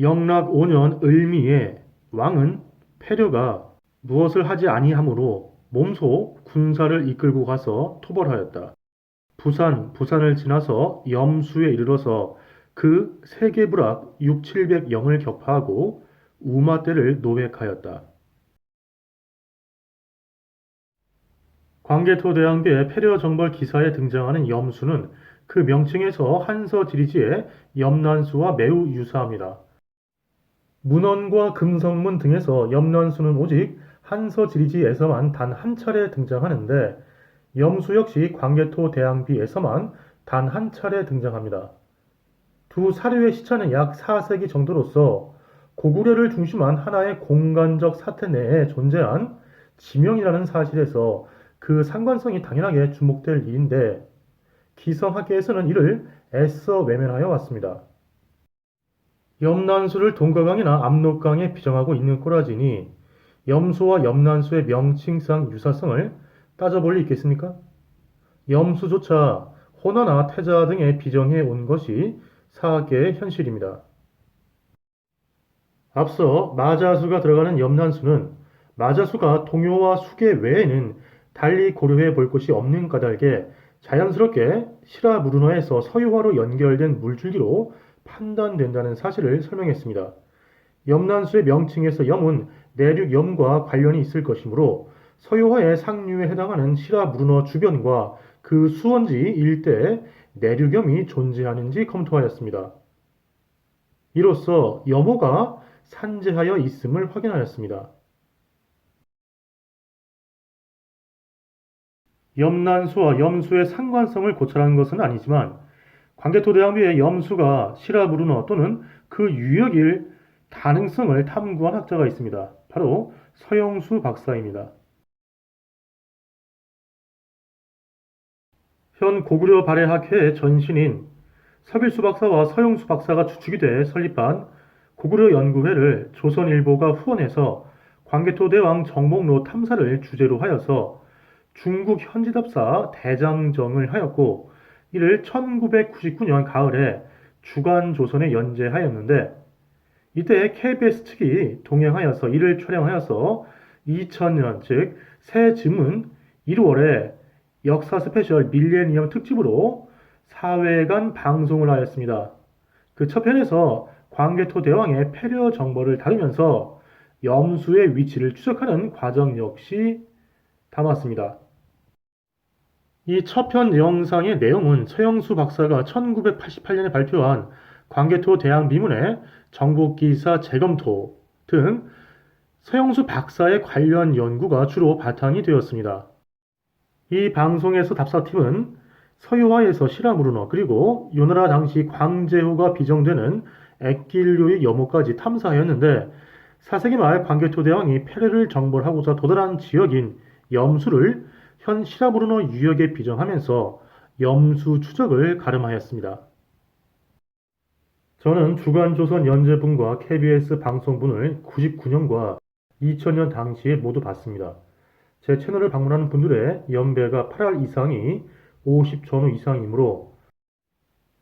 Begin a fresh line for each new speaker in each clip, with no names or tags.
영락 5년 을미에 왕은 패려가 무엇을 하지 아니하므로 몸소 군사를 이끌고 가서 토벌하였다. 부산, 부산을 지나서 염수에 이르러서 그 세계불악 6, 700 영을 격파하고 우마떼를 노획하였다. 광개토 대왕비의 패려 정벌 기사에 등장하는 염수는 그 명칭에서 한서 지리지의 염난수와 매우 유사합니다. 문헌과 금성문 등에서 염난수는 오직 한서지리지에서만 단 한 차례 등장하는데 염수 역시 광개토 대왕비에서만 단 한 차례 등장합니다. 두 사료의 시차는 약 4세기 정도로서 고구려를 중심한 하나의 공간적 사태 내에 존재한 지명이라는 사실에서 그 상관성이 당연하게 주목될 일인데 기성학계에서는 이를 애써 외면하여 왔습니다. 염난수를 동가강이나 압록강에 비정하고 있는 꼬라지니 염수와 염난수의 명칭상 유사성을 따져볼 리 있겠습니까? 염수조차 호나나 태자 등에 비정해 온 것이 사학계의 현실입니다. 앞서 마자수가 들어가는 염난수는 마자수가 동요와 수계 외에는 달리 고려해 볼 것이 없는 까닭에 자연스럽게 시라 무르너에서 서유화로 연결된 물줄기로 판단된다는 사실을 설명했습니다. 염난수의 명칭에서 염은 내륙 염과 관련이 있을 것이므로 서유화의 상류에 해당하는 시라 무르너 주변과 그 수원지 일대에 내륙염이 존재하는지 검토하였습니다. 이로써 염호가 산재하여 있음을 확인하였습니다. 염난수와 염수의 상관성을 고찰한 것은 아니지만 광개토대왕비의 염수가 시라부르너 또는 그 유역일 가능성을 탐구한 학자가 있습니다. 바로 서영수 박사입니다. 현 고구려 발해학회의 전신인 서길수 박사와 서영수 박사가 주축이 돼 설립한 고구려 연구회를 조선일보가 후원해서 광개토 대왕 정목로 탐사를 주제로 하여서 중국 현지답사 대장정을 하였고 이를 1999년 가을에 주간조선에 연재하였는데 이때 KBS 측이 동행하여서 이를 촬영하여서 2000년 즉 새 즈문 1월에 역사 스페셜 밀레니엄 특집으로 4회간 방송을 하였습니다. 그 첫 편에서 광개토 대왕의 패려 정보를 다루면서 염수의 위치를 추적하는 과정 역시 담았습니다. 이 첫편 영상의 내용은 최영수 박사가 1988년에 발표한 광개토 대왕 비문의 정복기사 재검토 등 서영수 박사의 관련 연구가 주로 바탕이 되었습니다. 이 방송에서 답사팀은 서유화에서 시라무르너 그리고 요나라 당시 광제후가 비정되는 액길료의 염호까지 탐사하였는데 4세기 말 광개토 대왕이 페르를 정벌하고자 도달한 지역인 염수를 현 시라무르너 유역에 비정하면서 염수 추적을 가름하였습니다. 저는 주간조선 연재분과 KBS 방송분을 99년과 2000년 당시에 모두 봤습니다. 제 채널을 방문하는 분들의 연배가 8할 이상이 50 전후 이상이므로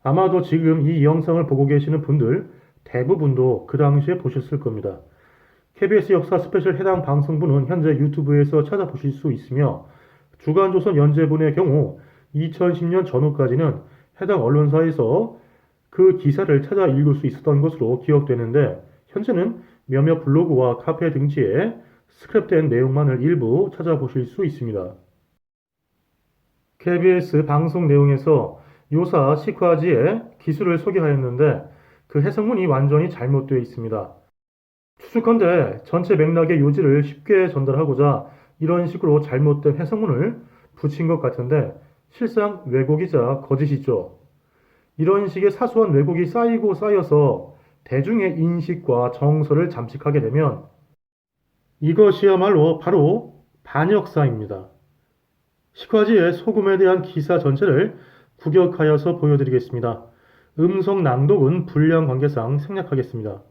아마도 지금 이 영상을 보고 계시는 분들 대부분도 그 당시에 보셨을 겁니다. KBS 역사 스페셜 해당 방송분은 현재 유튜브에서 찾아보실 수 있으며 주간조선 연재분의 경우 2010년 전후까지는 해당 언론사에서 그 기사를 찾아 읽을 수 있었던 것으로 기억되는데 현재는 몇몇 블로그와 카페 등지에 스크랩된 내용만을 일부 찾아보실 수 있습니다. KBS 방송 내용에서 요사 시크하지의 기술을 소개하였는데 그 해석문이 완전히 잘못되어 있습니다. 추측컨대 전체 맥락의 요지를 쉽게 전달하고자 이런 식으로 잘못된 해석문을 붙인 것 같은데 실상 왜곡이자 거짓이죠. 이런 식의 사소한 왜곡이 쌓이고 쌓여서 대중의 인식과 정서를 잠식하게 되면 이것이야말로 바로 반역사입니다. 시화지의 소금에 대한 기사 전체를 구격하여서 보여드리겠습니다. 음성 낭독은 불량 관계상 생략하겠습니다.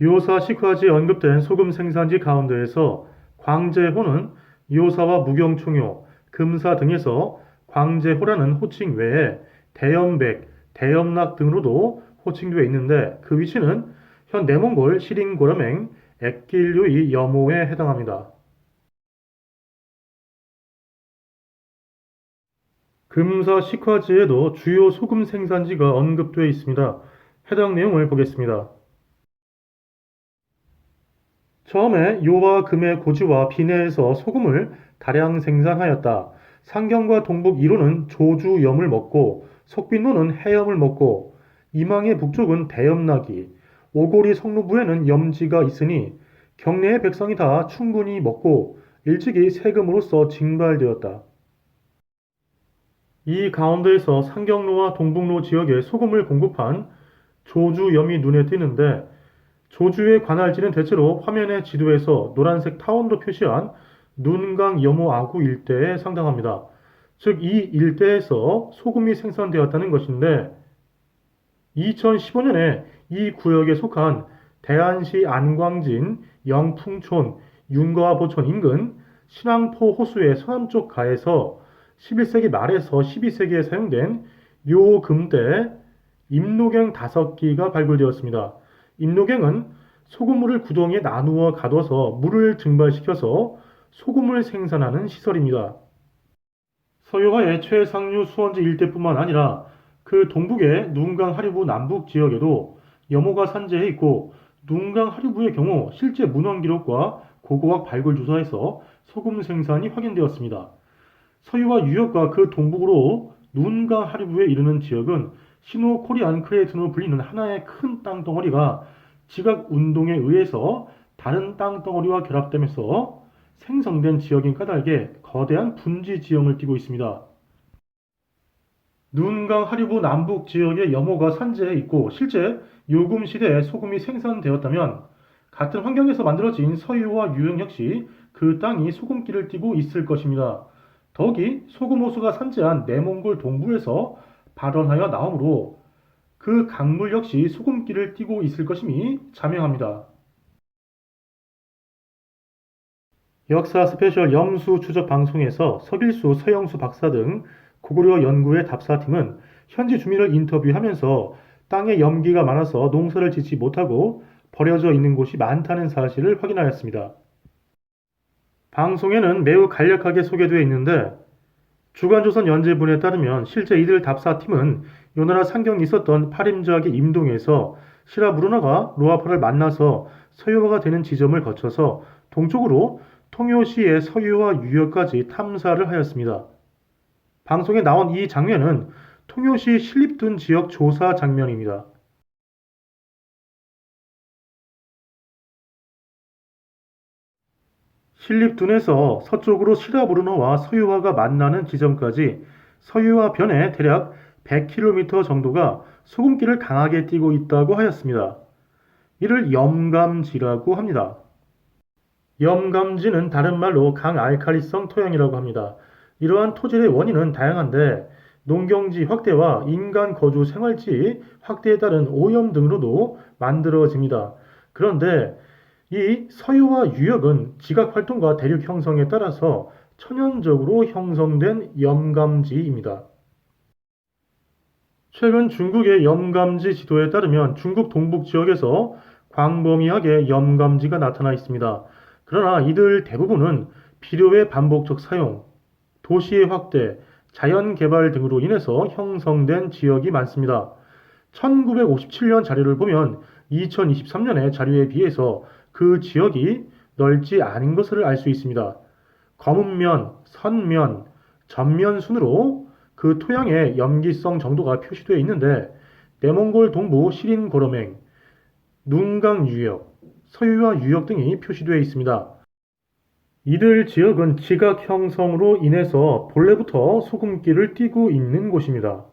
요사 식화지에 언급된 소금 생산지 가운데에서 광제호는 요사와 무경총요, 금사 등에서 광제호라는 호칭 외에 대염백, 대염락 등으로도 호칭되어 있는데 그 위치는 현 내몽골 시린고라맹 액길류의 여모에 해당합니다. 금사 식화지에도 주요 소금 생산지가 언급되어 있습니다. 해당 내용을 보겠습니다. 처음에 요와 금의 고지와 비내에서 소금을 다량 생산하였다. 상경과 동북 이로는 조주염을 먹고 속빈로는 해염을 먹고 이망의 북쪽은 대염나기 오고리 성루부에는 염지가 있으니 경내의 백성이 다 충분히 먹고 일찍이 세금으로서 징발되었다. 이 가운데에서 상경로와 동북로 지역에 소금을 공급한 조주염이 눈에 띄는데 조주의 관할지는 대체로 화면의 지도에서 노란색 타원으로 표시한 눈강 여모 아구 일대에 상당합니다. 즉 이 일대에서 소금이 생산되었다는 것인데 2015년에 이 구역에 속한 대안시 안광진, 영풍촌, 윤거화보촌 인근 신앙포 호수의 서남쪽 가에서 11세기 말에서 12세기에 사용된 요금대 임노갱 5기가 발굴되었습니다. 임노갱은 소금물을 구덩이에 나누어 가둬서 물을 증발시켜서 소금을 생산하는 시설입니다. 서유화의 최상류 수원지 일대뿐만 아니라 그 동북의 눈강 하류부 남북 지역에도 염호가 산재해 있고 눈강 하류부의 경우 실제 문헌 기록과 고고학 발굴 조사에서 소금 생산이 확인되었습니다. 서유화 유역과 그 동북으로 눈강 하류부에 이르는 지역은 시노 코리안 크레이튼으로 불리는 하나의 큰 땅덩어리가 지각 운동에 의해서 다른 땅덩어리와 결합되면서 생성된 지역인 까닭에 거대한 분지 지형을 띠고 있습니다. 눈강 하류부 남북 지역에 염호가 산재해 있고 실제 요금 시대에 소금이 생산되었다면 같은 환경에서 만들어진 서유화 유형 역시 그 땅이 소금기를 띠고 있을 것입니다. 더욱이 소금 호수가 산재한 내몽골 동부에서 발원하여 나오므로 그 강물 역시 소금기를 띠고 있을 것임이 자명합니다. 역사 스페셜 염수 추적 방송에서 서길수, 서영수 박사 등 고구려 연구의 답사팀은 현지 주민을 인터뷰하면서 땅에 염기가 많아서 농사를 짓지 못하고 버려져 있는 곳이 많다는 사실을 확인하였습니다. 방송에는 매우 간략하게 소개되어 있는데 주간조선 연재분에 따르면 실제 이들 답사팀은 요나라 상경이 있었던 파림저학의 임동에서 시라부르나가 로아파를 만나서 서유화가 되는 지점을 거쳐서 동쪽으로 통요시의 서유화 유역까지 탐사를 하였습니다. 방송에 나온 이 장면은 통요시 신립둔 지역 조사 장면입니다. 신립둔에서 서쪽으로 시라부르노와 서유화가 만나는 지점까지 서유화 변에 대략 100km 정도가 소금기를 강하게 띠고 있다고 하였습니다. 이를 염감지라고 합니다. 염감지는 다른 말로 강알칼리성 토양이라고 합니다. 이러한 토질의 원인은 다양한데 농경지 확대와 인간 거주 생활지 확대에 따른 오염 등으로도 만들어집니다. 그런데 이 서유화 유역은 지각 활동과 대륙 형성에 따라서 천연적으로 형성된 염감지입니다. 최근 중국의 염감지 지도에 따르면 중국 동북 지역에서 광범위하게 염감지가 나타나 있습니다. 그러나 이들 대부분은 비료의 반복적 사용, 도시의 확대, 자연 개발 등으로 인해서 형성된 지역이 많습니다. 1957년 자료를 보면 2023년의 자료에 비해서 그 지역이 넓지 않은 것을 알 수 있습니다. 검은면, 선면, 전면 순으로 그 토양의 염기성 정도가 표시되어 있는데 내몽골 동부 시린 고러맹, 눈강 유역, 서유화 유역 등이 표시되어 있습니다. 이들 지역은 지각 형성으로 인해서 본래부터 소금기를 띠고 있는 곳입니다.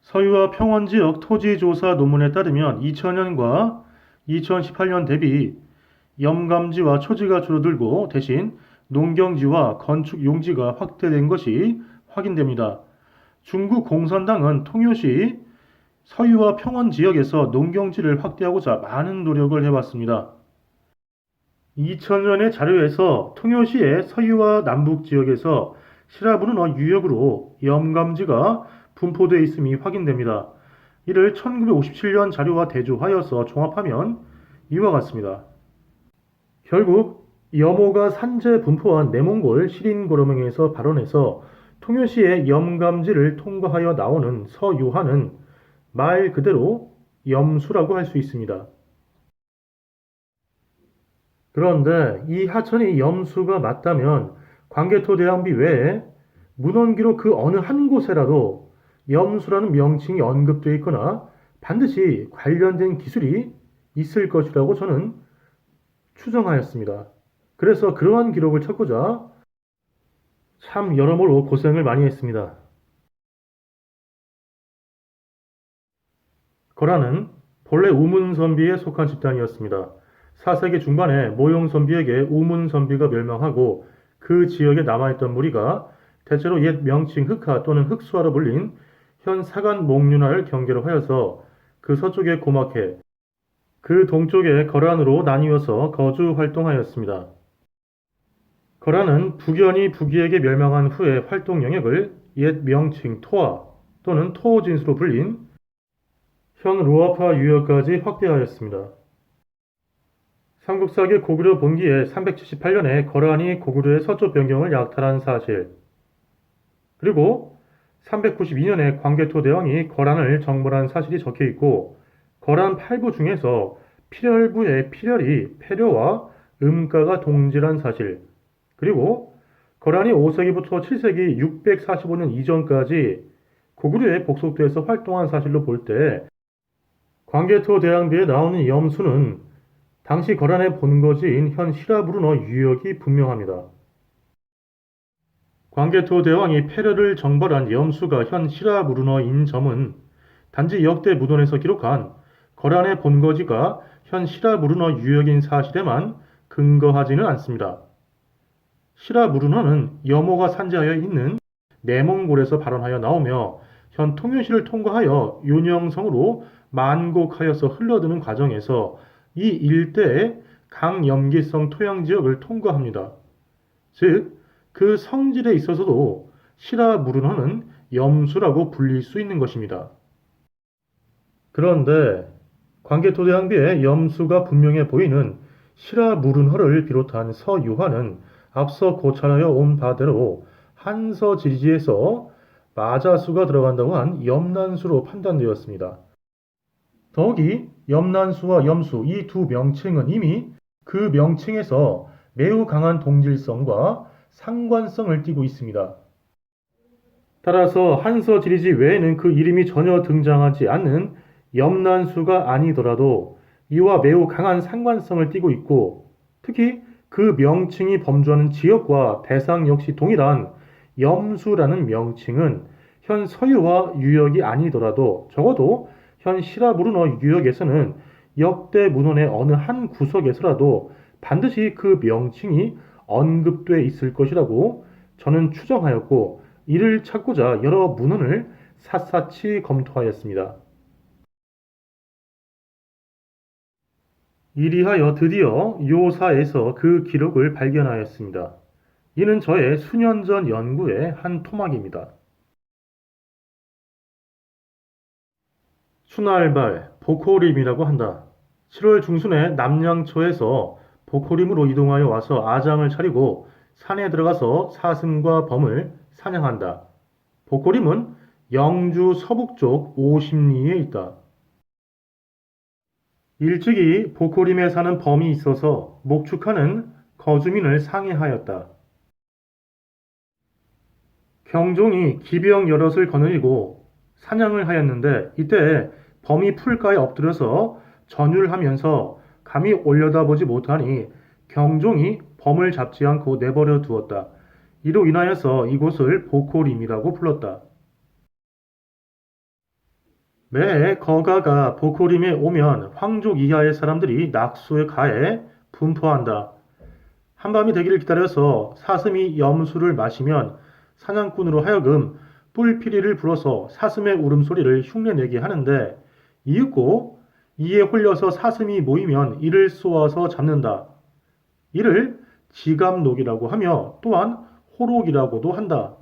서유화 평원 지역 토지 조사 논문에 따르면 2000년과 2018년 대비 염감지와 초지가 줄어들고 대신 농경지와 건축 용지가 확대된 것이 확인됩니다. 중국 공산당은 통요시 서유와 평원 지역에서 농경지를 확대하고자 많은 노력을 해왔습니다. 2000년의 자료에서 통효시의 서유와 남북 지역에서 시라브루너 유역으로 염감지가 분포되어 있음이 확인됩니다. 이를 1957년 자료와 대조하여서 종합하면 이와 같습니다. 결국 염호가 산재 분포한 내몽골 시린고르맹에서 발원해서 통효시의 염감지를 통과하여 나오는 서유하는 말 그대로 염수라고 할 수 있습니다. 그런데 이 하천이 염수가 맞다면 광개토 대왕비 외에 문헌기록 그 어느 한 곳에라도 염수라는 명칭이 언급되어 있거나 반드시 관련된 기술이 있을 것이라고 저는 추정하였습니다. 그래서 그러한 기록을 찾고자 참 여러모로 고생을 많이 했습니다. 거란은 본래 우문선비에 속한 집단이었습니다. 4세기 중반에 모용선비에게 우문선비가 멸망하고 그 지역에 남아있던 무리가 대체로 옛 명칭 흑하 또는 흑수하로 불린 현 사간 목륜하를 경계로 하여서 그 서쪽에 고막해 그 동쪽에 거란으로 나뉘어서 거주 활동하였습니다. 거란은 북연이 북이에게 멸망한 후에 활동 영역을 옛 명칭 토아 또는 토진수로 불린 현 루아파 유역까지 확대하였습니다. 삼국사기 고구려 본기에 378년에 거란이 고구려의 서쪽 변경을 약탈한 사실 그리고 392년에 광개토 대왕이 거란을 정벌한 사실이 적혀 있고 거란 8부 중에서 필열부의 필열이 폐려와 음가가 동질한 사실 그리고 거란이 5세기부터 7세기 645년 이전까지 고구려에 복속돼서 활동한 사실로 볼 때 광개토 대왕비에 나오는 염수는 당시 거란의 본거지인 현 시라브루너 유역이 분명합니다. 광개토 대왕이 페르를 정벌한 염수가 현 시라브루너인 점은 단지 역대 무돈에서 기록한 거란의 본거지가 현 시라브루너 유역인 사실에만 근거하지는 않습니다. 시라브루너는 염호가 산재하여 있는 내몽골에서 발원하여 나오며 현 통유시를 통과하여 윤영성으로 만곡하여서 흘러드는 과정에서 이 일대의 강염기성 토양 지역을 통과합니다. 즉, 그 성질에 있어서도 시라무르너는 염수라고 불릴 수 있는 것입니다. 그런데 광개토대왕비의 염수가 분명해 보이는 시라무른허를 비롯한 서유화는 앞서 고찰하여 온 바대로 한서지리지에서 마자수가 들어간다고 한 염난수로 판단되었습니다. 더욱이 염난수와 염수 이 두 명칭은 이미 그 명칭에서 매우 강한 동질성과 상관성을 띠고 있습니다. 따라서 한서 지리지 외에는 그 이름이 전혀 등장하지 않는 염난수가 아니더라도 이와 매우 강한 상관성을 띠고 있고 특히 그 명칭이 범주하는 지역과 대상 역시 동일한 염수라는 명칭은 현 서유와 유역이 아니더라도 적어도 현 시라부르너 유역에서는 역대 문헌의 어느 한 구석에서라도 반드시 그 명칭이 언급돼 있을 것이라고 저는 추정하였고 이를 찾고자 여러 문헌을 샅샅이 검토하였습니다. 이리하여 드디어 요사에서 그 기록을 발견하였습니다. 이는 저의 수년 전 연구의 한 토막입니다. 순알발, 보코림이라고 한다. 7월 중순에 남양초에서 보코림으로 이동하여 와서 아장을 차리고 산에 들어가서 사슴과 범을 사냥한다. 보코림은 영주 서북쪽 50리에 있다. 일찍이 보코림에 사는 범이 있어서 목축하는 거주민을 상해하였다. 경종이 기병 여럿을 거느리고 사냥을 하였는데 이때 범이 풀가에 엎드려서 전율하면서 감히 올려다보지 못하니 경종이 범을 잡지 않고 내버려 두었다. 이로 인하여서 이곳을 보코림이라고 불렀다. 매 거가가 보코림에 오면 황족 이하의 사람들이 낙수에 가해 분포한다. 한밤이 되기를 기다려서 사슴이 염수를 마시면 사냥꾼으로 하여금 뿔피리를 불어서 사슴의 울음소리를 흉내내게 하는데 이윽고 이에 홀려서 사슴이 모이면 이를 쏘아서 잡는다. 이를 지감록이라고 하며 또한 호록이라고도 한다.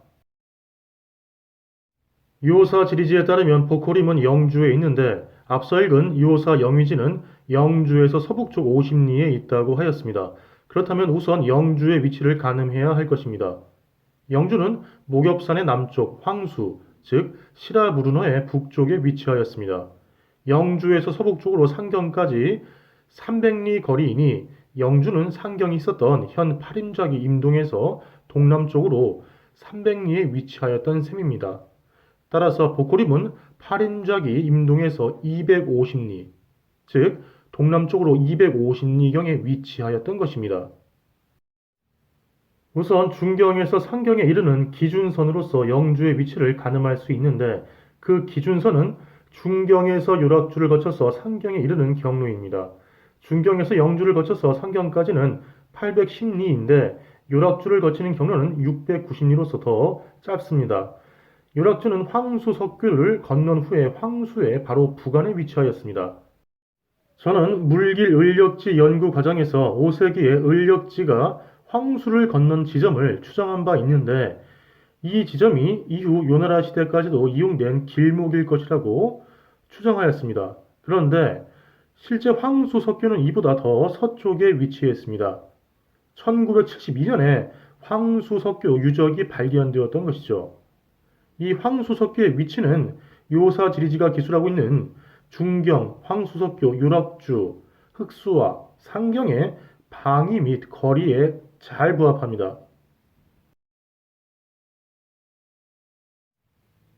유호사 지리지에 따르면 보코림은 영주에 있는데 앞서 읽은 유호사 영위지는 영주에서 서북쪽 50리에 있다고 하였습니다. 그렇다면 우선 영주의 위치를 가늠해야 할 것입니다. 영주는 목엽산의 남쪽 황수, 즉 시라부르너의 북쪽에 위치하였습니다. 영주에서 서북 쪽으로 상경까지 300리 거리이니 영주는 상경이 있었던 현 파림작이 임동에서 동남쪽으로 300리에 위치하였던 셈입니다. 따라서 보코림은 파림작이 임동에서 250리, 즉 동남쪽으로 250리경에 위치하였던 것입니다. 우선 중경에서 상경에 이르는 기준선으로서 영주의 위치를 가늠할 수 있는데 그 기준선은 중경에서 요락주를 거쳐서 상경에 이르는 경로입니다. 중경에서 영주를 거쳐서 상경까지는 810리인데 요락주를 거치는 경로는 690리로서 더 짧습니다. 요락주는 황수 석교를 건넌 후에 황수의 바로 북안에 위치하였습니다. 저는 물길 을력지 연구 과정에서 5세기에 을력지가 황수를 건넌 지점을 추정한 바 있는데 이 지점이 이후 요나라 시대까지도 이용된 길목일 것이라고 추정하였습니다. 그런데 실제 황수 석교는 이보다 더 서쪽에 위치했습니다. 1972년에 황수 석교 유적이 발견되었던 것이죠. 이 황수 석교의 위치는 요사 지리지가 기술하고 있는 중경, 황수석교, 유락주, 흑수와 상경의 방위 및 거리에 잘 부합합니다.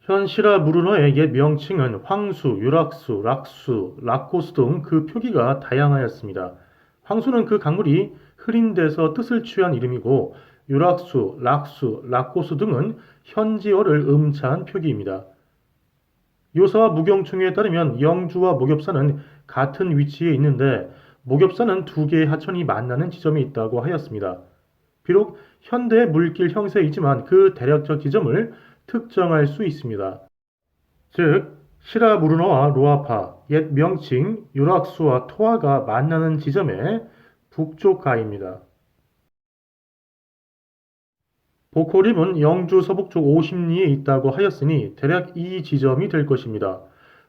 현 시라 무르너의 옛 명칭은 황수, 유락수, 락수, 락코스 등 그 표기가 다양하였습니다. 황수는 그 강물이 흐린 데서 뜻을 취한 이름이고 유락수, 락수, 락코스 등은 현지어를 음차한 표기입니다. 요사와 무경충에 따르면 영주와 목엽산은 같은 위치에 있는데 목엽산은 두 개의 하천이 만나는 지점이 있다고 하였습니다. 비록 현대 물길 형세이지만 그 대략적 지점을 특정할 수 있습니다. 즉 시라무르너와 로아파, 옛 명칭 유락수와 토아가 만나는 지점의 북쪽 가입니다. 보코림은 영주 서북쪽 50리에 있다고 하였으니 대략 이 지점이 될 것입니다.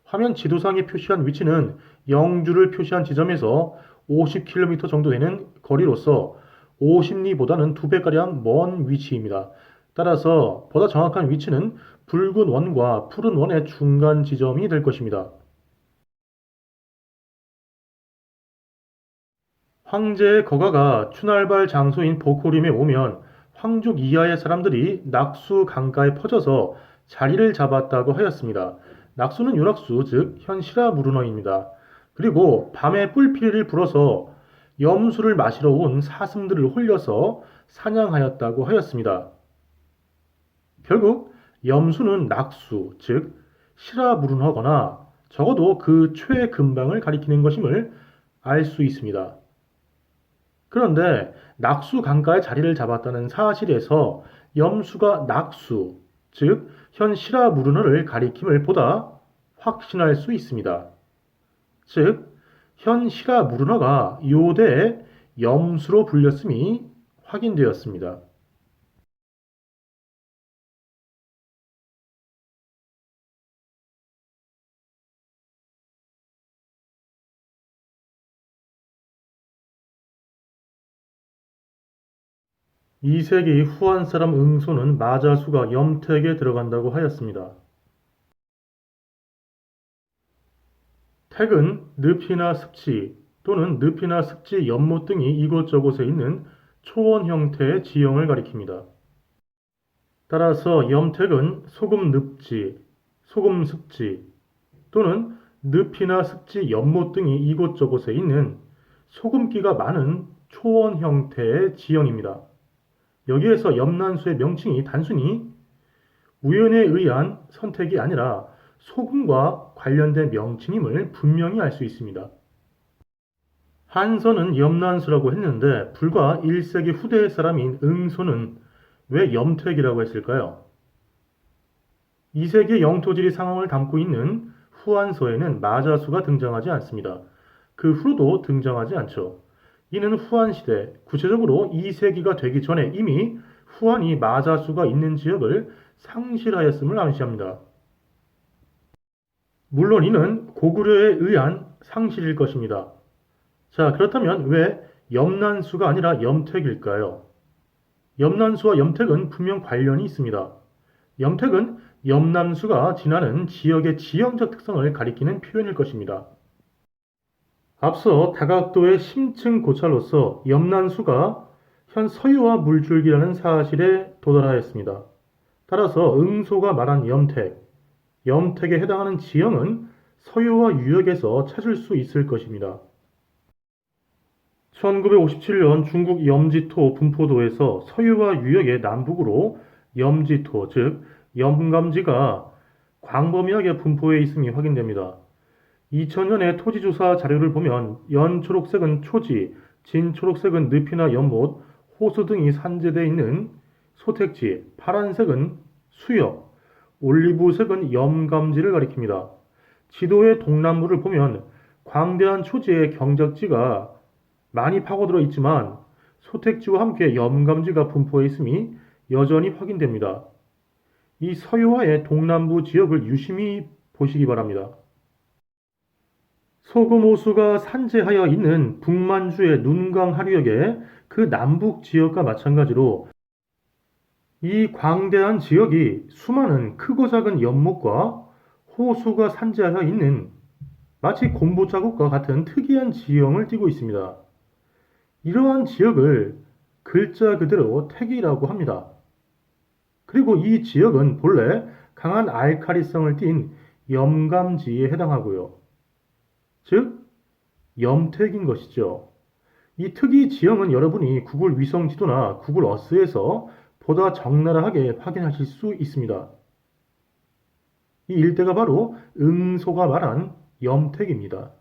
화면 지도상에 표시한 위치는 영주를 표시한 지점에서 50km 정도 되는 거리로서 50리보다는 두 배가량 먼 위치입니다. 따라서 보다 정확한 위치는 붉은 원과 푸른 원의 중간 지점이 될 것입니다. 황제의 거가가 추날발 장소인 보코림에 오면 황족 이하의 사람들이 낙수 강가에 퍼져서 자리를 잡았다고 하였습니다. 낙수는 유락수, 즉 현시라 무르너입니다. 그리고 밤에 뿔피리를 불어서 염수를 마시러 온 사슴들을 홀려서 사냥하였다고 하였습니다. 결국 염수는 낙수, 즉 시라무르너거나 적어도 그 최근방을 가리키는 것임을 알 수 있습니다. 그런데 낙수 강가에 자리를 잡았다는 사실에서 염수가 낙수, 즉현 시라무르너를 가리킴을 보다 확신할 수 있습니다. 즉, 현 시라무르너가 요대의 염수로 불렸음이 확인되었습니다. 이 세기 후한 사람 응소는 마자수가 염택에 들어간다고 하였습니다. 택은 늪이나 습지 또는 늪이나 습지 연못 등이 이곳저곳에 있는 초원 형태의 지형을 가리킵니다. 따라서 염택은 소금 늪지, 소금 습지 또는 늪이나 습지 연못 등이 이곳저곳에 있는 소금기가 많은 초원 형태의 지형입니다. 여기에서 염난수의 명칭이 단순히 우연에 의한 선택이 아니라 소금과 관련된 명칭임을 분명히 알 수 있습니다. 한서는 염난수라고 했는데 불과 1세기 후대의 사람인 응소는 왜 염택이라고 했을까요? 2세기 영토지리 상황을 담고 있는 후한서에는 마자수가 등장하지 않습니다. 그 후로도 등장하지 않죠. 이는 후한 시대, 구체적으로 2세기가 되기 전에 이미 후한이 마자수가 있는 지역을 상실하였음을 암시합니다. 물론 이는 고구려에 의한 상실일 것입니다. 자, 그렇다면 왜 염난수가 아니라 염택일까요? 염난수와 염택은 분명 관련이 있습니다. 염택은 염남수가 지나는 지역의 지형적 특성을 가리키는 표현일 것입니다. 앞서 다각도의 심층 고찰로서 염난수가 현 서유화 물줄기라는 사실에 도달하였습니다. 따라서 응소가 말한 염택, 염택에 해당하는 지형은 서유화 유역에서 찾을 수 있을 것입니다. 1957년 중국 염지토 분포도에서 서유화 유역의 남북으로 염지토, 즉 염감지가 광범위하게 분포해 있음이 확인됩니다. 2000년의 토지조사 자료를 보면 연 초록색은 초지, 진 초록색은 늪이나 연못, 호수 등이 산재되어 있는 소택지, 파란색은 수역, 올리브색은 염감지를 가리킵니다. 지도의 동남부를 보면 광대한 초지의 경작지가 많이 파고들어 있지만 소택지와 함께 염감지가 분포해 있음이 여전히 확인됩니다. 이 서유화의 동남부 지역을 유심히 보시기 바랍니다. 소금 호수가 산재하여 있는 북만주의 눈강 하류역의 그 남북 지역과 마찬가지로 이 광대한 지역이 수많은 크고 작은 연못과 호수가 산재하여 있는 마치 곰보 자국과 같은 특이한 지형을 띠고 있습니다. 이러한 지역을 글자 그대로 택이라고 합니다. 그리고 이 지역은 본래 강한 알카리성을 띤 염감지에 해당하고요. 즉, 염택인 것이죠. 이 특이 지형은 여러분이 구글 위성 지도나 구글 어스에서 보다 적나라하게 확인하실 수 있습니다. 이 일대가 바로 응소가 말한 염택입니다.